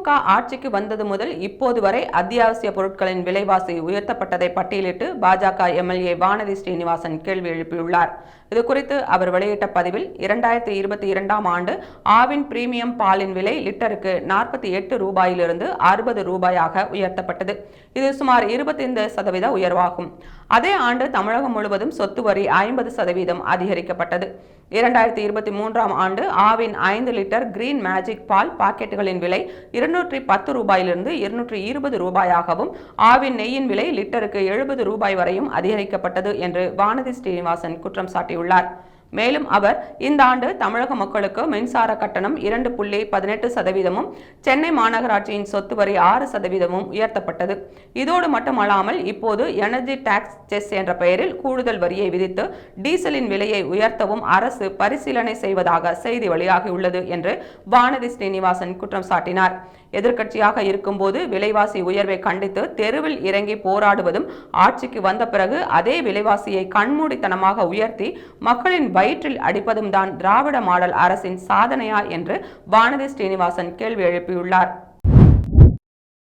திமுக ஆட்சிக்கு வந்தது முதல் இப்போது வரை அத்தியாவசிய பொருட்களின் விலைவாசி உயர்த்தப்பட்டதை பட்டியலிட்டு பாஜக எம்எல்ஏ வானதி ஸ்ரீனிவாசன் கேள்வி எழுப்பியுள்ளார். இது குறித்து அவர் வெளியிட்ட பதிவில் இரண்டாயிரத்தி இருபத்தி இரண்டாம் ஆண்டு ஆவின் பிரீமியம் பாலின் விலை லிட்டருக்கு நாற்பத்தி எட்டு ரூபாயிலிருந்து அறுபது ரூபாயாக உயர்த்தப்பட்டது. இது சுமார் இருபத்தைந்து சதவீத உயர்வாகும். அதே ஆண்டு தமிழகம் முழுவதும் சொத்து வரி ஐம்பது சதவீதம் அதிகரிக்கப்பட்டது. இரண்டாயிரத்தி இருபத்தி மூன்றாம் ஆண்டு ஆவின் ஐந்து லிட்டர் கிரீன் மேஜிக் பால் பாக்கெட்டுகளின் விலை இருநூற்றி பத்து ரூபாயிலிருந்து இருநூற்றி இருபது ரூபாயாகவும் ஆவின் நெய்யின் விலை லிட்டருக்கு எழுபது ரூபாய் வரையும் அதிகரிக்கப்பட்டது என்று வானதி ஸ்ரீனிவாசன் குற்றம் சாட்டியுள்ளார். மேலும் அவர் இந்த ஆண்டு தமிழக மக்களுக்கு மின்சார கட்டணம் இரண்டு புள்ளி பதினெட்டு சதவீதமும் சென்னை மாநகராட்சியின் சொத்து வரி ஆறு சதவீதமும் உயர்த்தப்பட்டது. இதோடு மட்டுமல்லாமல் இப்போது எனர்ஜி டாக்ஸ் செஸ் என்ற பெயரில் கூடுதல் வரியை விதித்து டீசலின் விலையை உயர்த்தவும் அரசு பரிசீலனை செய்வதாக செய்தி வெளியாகியுள்ளது என்று வானதி ஸ்ரீனிவாசன் குற்றம் சாட்டினார். எதிர்க்கட்சியாக இருக்கும்போது விலைவாசி உயர்வை கண்டித்து தெருவில் இறங்கி போராடுவதும் ஆட்சிக்கு வந்த பிறகு அதே விலைவாசியை கண்மூடித்தனமாக உயர்த்தி மக்களின் வயிற்றில் அடிப்பதும் தான் திராவிட மாடல் அரசின் சாதனையா என்று வானதி ஸ்ரீனிவாசன் கேள்வி எழுப்பியுள்ளார்.